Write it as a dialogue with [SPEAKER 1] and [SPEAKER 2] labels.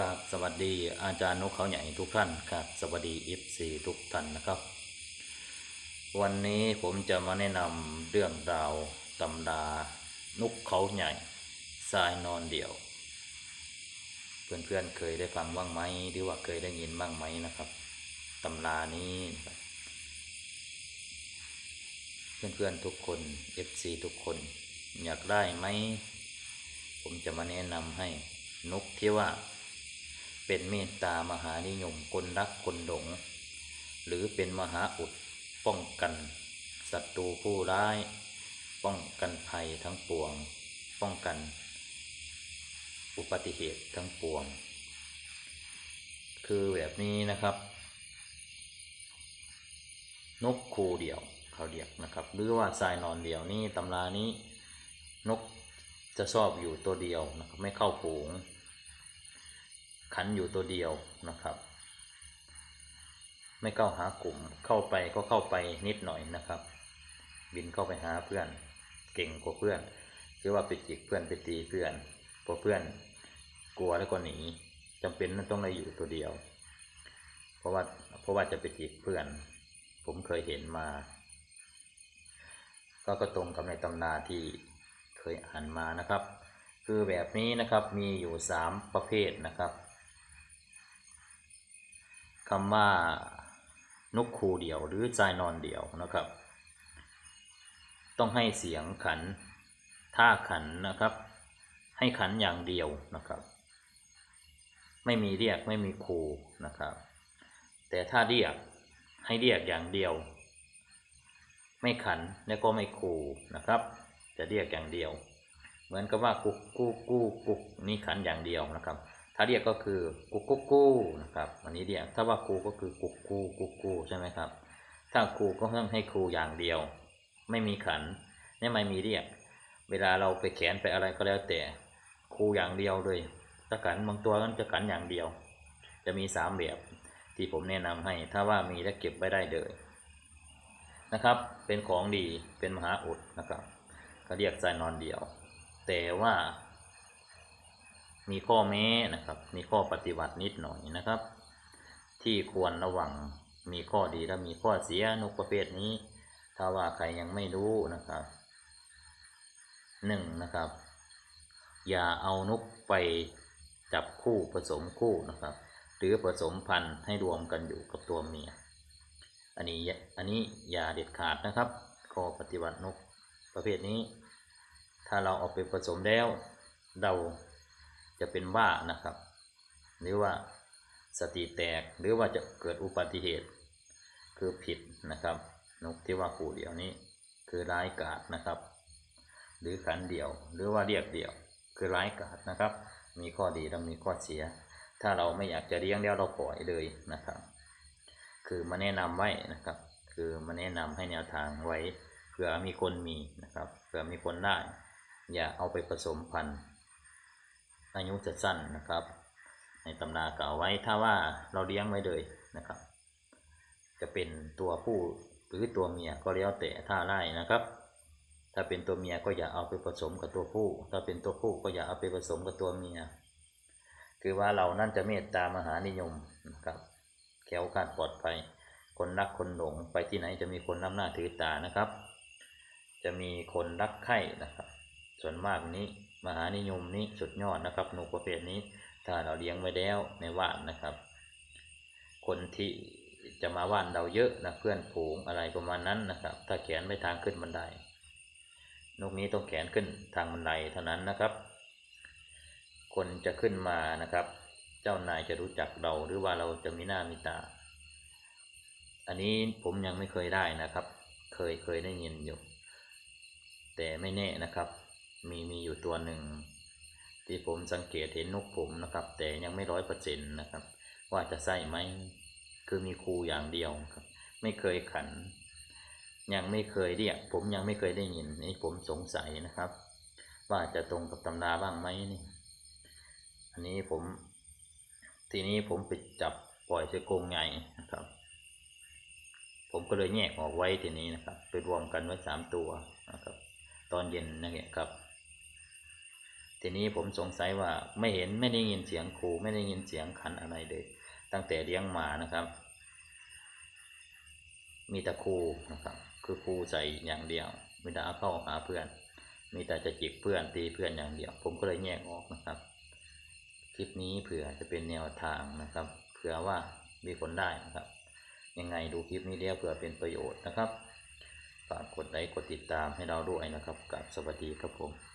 [SPEAKER 1] กราบสวัสดีอาจารย์นกเขาใหญ่ทุกท่านครับสวัสดีเอฟซีทุกท่านนะครับ วันนี้ผมจะมาแนะนำเรื่องราวตำดานกเขาใหญ่ทรายนอนเดี่ยว เพื่อนๆเคยได้ฟังบ้างไหมหรือว่าเคยได้ยินบ้างไหมนะครับตำรานี้ เพื่อนๆทุกคน FC ทุกคนอยากได้ไหมผมจะมาแนะนำให้นกที่ว่า เป็นเมตตามหานิยมคนรักคนหลง หรือเป็นมหาอุดป้องกันศัตรูผู้ร้าย ป้องกันภัยทั้งปวง ป้องกัน อุบัติเหตุทั้งปวง คือแบบนี้นะครับ นกคูเดี่ยวเขาเรียกนะครับหรือว่าทรายนอนเดี่ยวนี่ตำรานี้นกจะชอบอยู่ตัวเดียวนะครับไม่เข้าฝูง ขันอยู่ตัวเดียวนะครับ ไม่เข้าหากลุ่มเข้าไปก็เข้าไปนิดหน่อยนะครับ บินเข้าไปหาเพื่อนเก่งกว่าเพื่อนคือว่าไปจิกเพื่อนไปตีเพื่อนพอเพื่อนกลัวแล้วก็หนีจำเป็นต้องได้อยู่ตัวเดียว เพราะว่าเพราะว่าจะไปจิกเพื่อน ผมเคยเห็นมา ก็ก็ตรงกับในตำนาที่เคยอ่านมานะครับ คือแบบนี้นะครับมีอยู่สามประเภทนะครับ คำว่านกคูเดี่ยวหรือใจนอนเดี่ยวนะครับ ต้องให้เสียงขันท่าขันนะครับ ให้ขันอย่างเดียวนะครับ ไม่มีเรียกไม่มีคูนะครับ แต่ถ้าเรียกให้เรียกอย่างเดียว ไม่ขันและก็ไม่คูนะครับ จะเรียกอย่างเดียว เหมือนกับว่ากุกกู้กู้กุกนี่ขันอย่างเดียวนะครับ ถ้าเรียกก็คือกุกกุกกู้นะครับอันนี้เรียกถ้าว่าคูก็คือกุกกู้กุกกู้ใช่ไหมครับ ถ้าครูก็ต้องให้ครูอย่างเดียว ไม่มีขันและไม่มีเรียก เวลาเราไปแขนไปอะไรก็แล้วแต่ครูอย่างเดียวเลยถ้าขันบางตัวก็จะขันอย่างเดียว จะมีสามแบบที่ผมแนะนำให้ ถ้าว่ามีและเก็บไว้ได้เลยนะครับ เป็นของดีเป็นมหาอุดนะครับ ก็เรียกใจนอนเดียว แต่ว่า มีข้อแม้นะครับ มีข้อปฏิบัตินิดหน่อยนะครับ ที่ควรระวังมีข้อดีและมีข้อเสียนกประเภทนี้ ถ้าว่าใครยังไม่รู้นะครับหนึ่งนะครับ อย่าเอานกไปจับคู่ผสมคู่นะครับ หรือผสมพันธุ์ให้รวมกันอยู่กับตัวเมีย อันนี้อันนี้อย่าเด็ดขาดนะครับ ข้อปฏิบัตินกประเภทนี้ ถ้าเราเอาไปผสมแล้วเรา จะเป็นว่านะครับ หรือว่าสติแตกหรือว่าจะเกิดอุบัติเหตุ คือผิดนะครับนกที่ว่าคู่เดียวนี้ คือร้ายกาจนะครับ หรือขันเดียว หรือว่าเรียกเดียว คือร้ายกาจนะครับ มีข้อดีและมีข้อเสีย ถ้าเราไม่อยากจะเลี้ยงแล้วเราปล่อยเลยนะครับ คือมาแนะนำไว้นะครับ คือมาแนะนำให้แนวทางไว้เผื่อมีคนมีนะครับเผื่อมีคนได้ อย่าเอาไปผสมพันธุ์ อายุจะสั้นนะครับ ในตำนากล่าวไว้ถ้าว่าเราเลี้ยงไว้เลยนะครับ จะเป็นตัวผู้หรือตัวเมียก็แล้วแต่ถ้าไล่นะครับ ถ้าเป็นตัวเมียก็อย่าเอาไปผสมกับตัวผู้ ถ้าเป็นตัวผู้ก็อย่าเอาไปผสมกับตัวเมีย คือว่าเรานั่นจะเมตตามหานิยมนะครับแข็งกาดปลอดภัยคนรักคนหลงไปที่ไหนจะมีคนนับหน้าถือตานะครับ จะมีคนรักใคร่นะครับ ส่วนมากนี้ มหานิยมนี้สุดยอดนะครับหนกประเภทนี้ถ้าเราเลี้ยงไว้แล้วในว่านนะครับ คนที่จะมาว่านเราเยอะนะเพื่อนผูงอะไรประมาณนั้นนะครับ ถ้าแขนไม่ทางขึ้นบันไดนกนี้ต้องแขนขึ้นทางบันไดเท่านั้นนะครับ คนจะขึ้นมานะครับ เจ้านายจะรู้จักเราหรือว่าเราจะมีหน้ามีตา อันนี้ผมยังไม่เคยได้นะครับ เคยเคยได้ยินอยู่ แต่ไม่แน่นะครับ มีมีอยู่ตัวหนึ่ง ที่ผมสังเกตเห็นนกผมนะครับ แต่ยังไม่ร้อยเปอร์เซ็นต์นะครับ ว่าจะใส่ไหมคือมีครูอย่างเดียวครับ ไม่เคยขัน ยังไม่เคยเรียก ผมยังไม่เคยได้ยินนี่ผมสงสัยนะครับ ว่าจะตรงกับตำราบ้างไหมนี่ อันนี้ผม ทีนี้ผมไปจับปล่อยเชือกงไงนะครับ ผมก็เลยแยกออกไว้ทีนี้นะครับ ไปรวมกันไว้สามตัวนะครับ ตอนเย็นนะครับ ทีนี้ผมสงสัยว่าไม่เห็นไม่ได้ยินเสียงครูไม่ได้ยินเสียงขันอะไรเลย ตั้งแต่เลี้ยงมานะครับ มีแต่ครูนะครับ คือครูใส่อย่างเดียวไม่ได้เอาเข้าหาเพื่อน มีแต่จะจิกเพื่อนตีเพื่อนอย่างเดียว ผมก็เลยแยกออกนะครับ คลิปนี้เผื่อจะเป็นแนวทางนะครับ เผื่อว่ามีผลได้นะครับ ยังไงดูคลิปนี้เดียวเผื่อเป็นประโยชน์นะครับฝากกดไลค์กดติดตามให้เราด้วยนะครับกับสวัสดีครับผม